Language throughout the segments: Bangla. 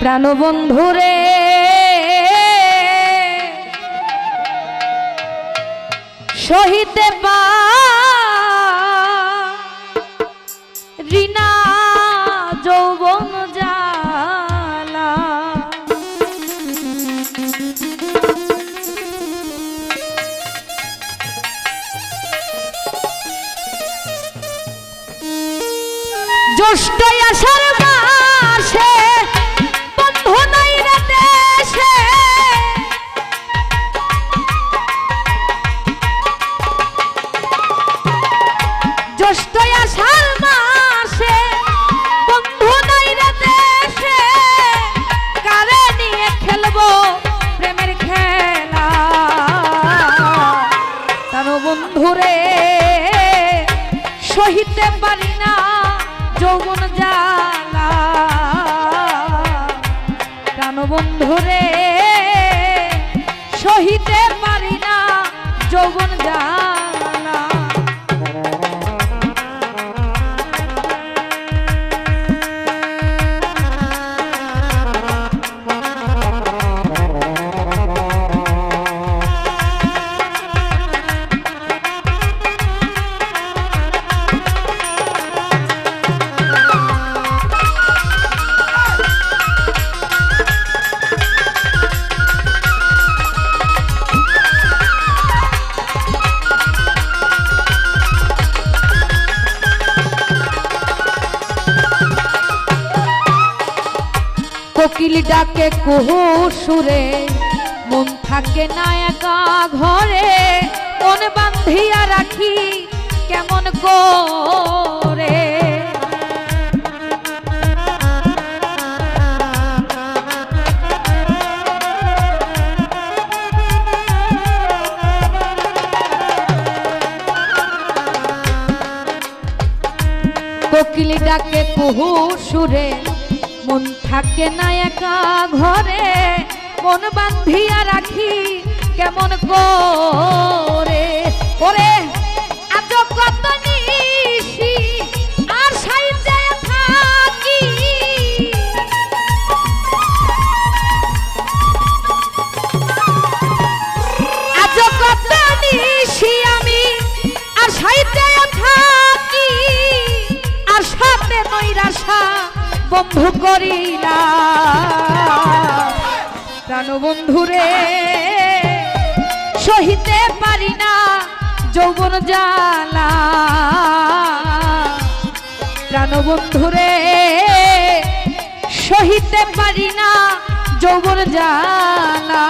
প্রাণবন্ধুরে। সহিতে পা যৌবন জালা জ্যৈষ্ঠ আষাঢ় সহিতে কোকিল ডাকে কুহু সুরে। মন থাকে না একা ঘরে। মন বান্ধিয়া রাখি কেমন করে। কোকিল ডাকে কুহু সুরে। মন থাকে না একা ঘরে মন বান্ধিয়া রাখি কেমন করে? ওরে আজ কত বন্ধু করিলা। প্রাণ বন্ধুরে, সহিতে পারি না যৌবন জ্বালা। প্রাণ বন্ধুরে, সহিতে পারি না যৌবন জ্বালা।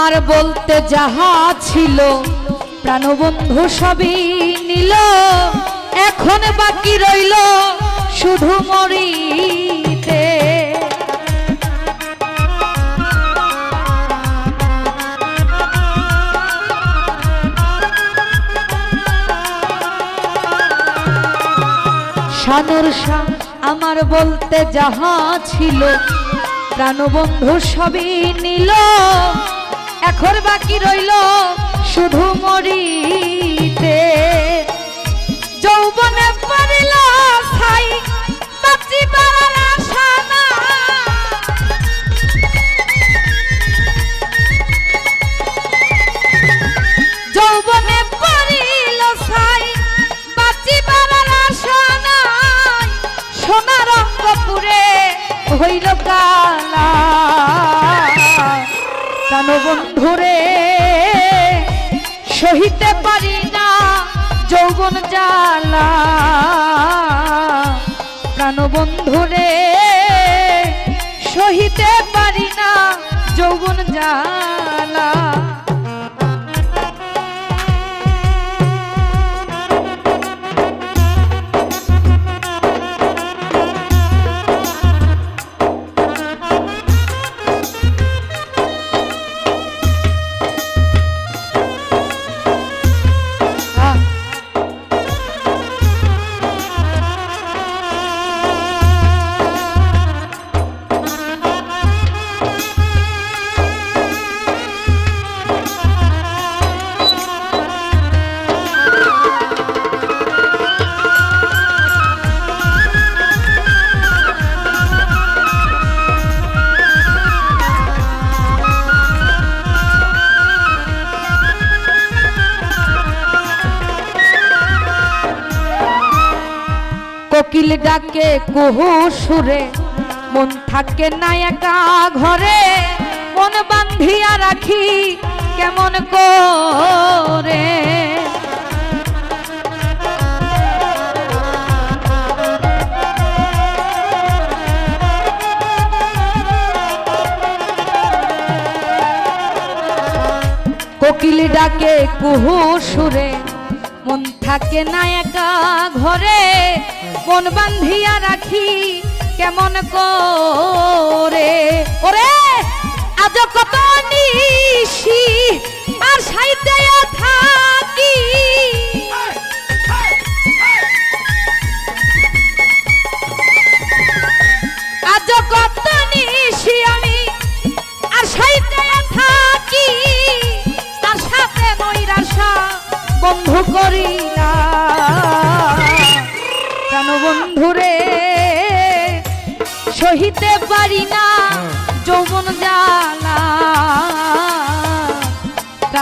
আমার বলতে যাহা ছিল, প্রাণবন্ধু সবই নিল। এখন বাকি রইল শুধু মরিতে। সাদর শাহ আমার বলতে যাহা ছিল, প্রাণবন্ধু সবই নিল। এখন বাকি রইল শুধু মরিতে। যৌবনে পারিল ছাই আশা না যৌবনে পারিল ছাই বাঁচিবার আশা হইল কালা। প্রাণ বন্ধুরে সহিতে পারি না যৌবন জ্বালা। প্রাণবন্ধুরে সহিতে পারি না যৌবন জ্বালা। কোকিল ডাকে, কুহু সুরে, মন থাকে না একা ঘরে, মন বান্ধিয়া রাখি কেমন করে? কোকিল ডাকে, কুহু সুরে, মন থাকে না একা ঘরে মন বান্ধিয়া রাখি কেমন করে? ওরে আজ কত নিশি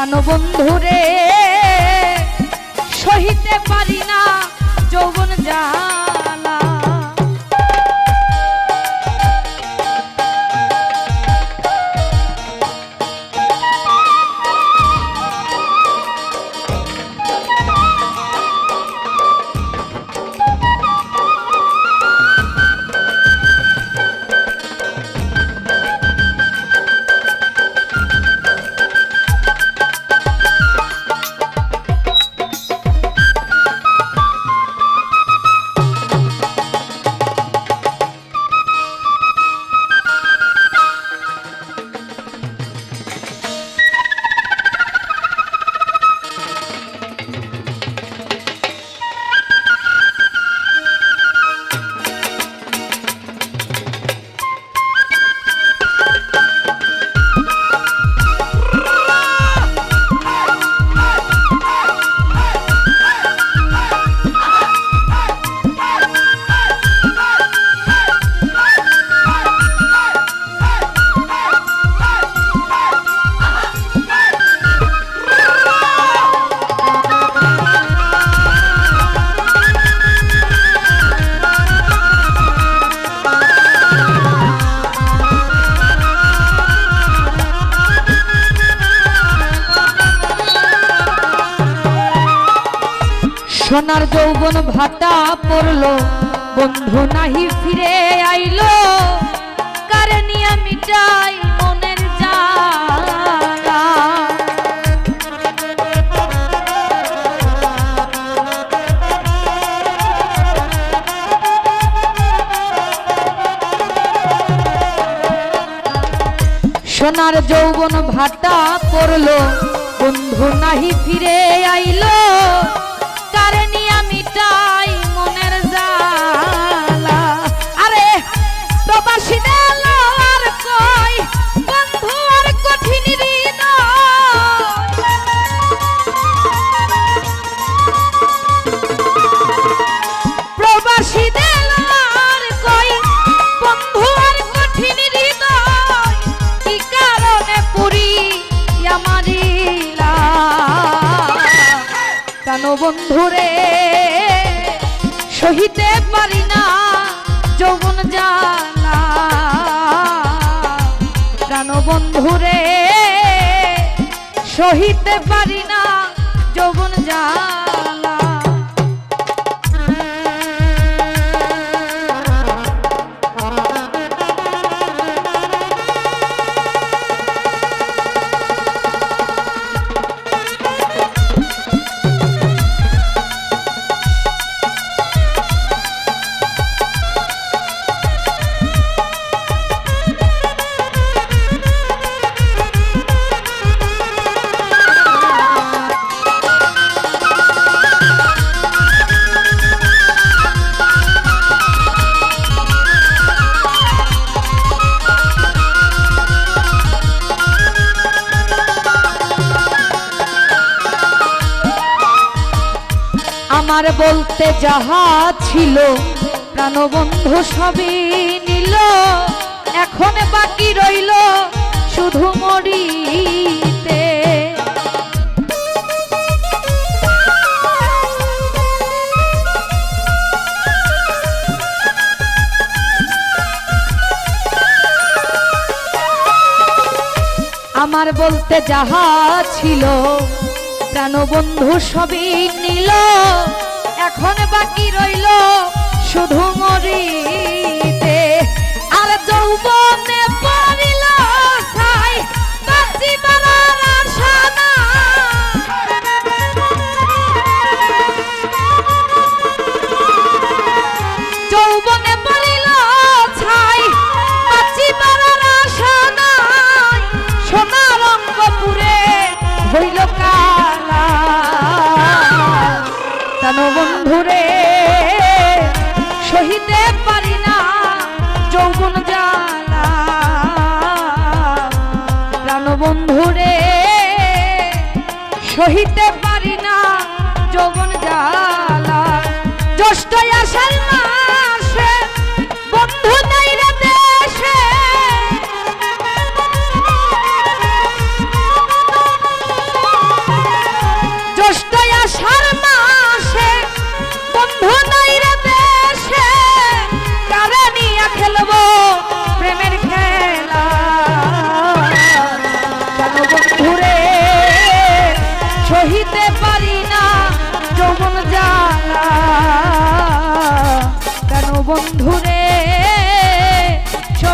প্রাণ বন্ধুরে সহিতে পারি সোনার যৌবন ভাটা পড়ল, বন্ধু নাহি ফিরে আইলো। কারে নিয়ে মিটাই মনের জালা সোনার যৌবন ভাটা পড়ল, বন্ধু নাহি ফিরে আইলো। বন্ধুরে সহিতে পারি না যৌবন জানা কেন বন্ধুরে সহিতে পারি না যৌবন জালা আমার বলতে যাহা ছিল, প্রাণবন্ধু সবই নিল। এখন বাকি রইল শুধু মরিতে। আমার বলতে যাহা ছিল, প্রাণবন্ধু সবই নিল। এখন বাকি রইল শুধু মরিতে বন্ধুরে সহিতে পারি না যৌবন জ্বালা। বন্ধুরে সহিতে পারি না যৌবন জ্বালা। জ্যৈষ্ঠ আষাঢ়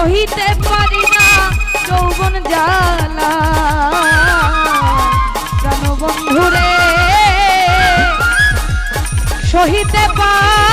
সহিতে পারি না যৌবন জ্বালা। বন্ধুরে সহিতে পারি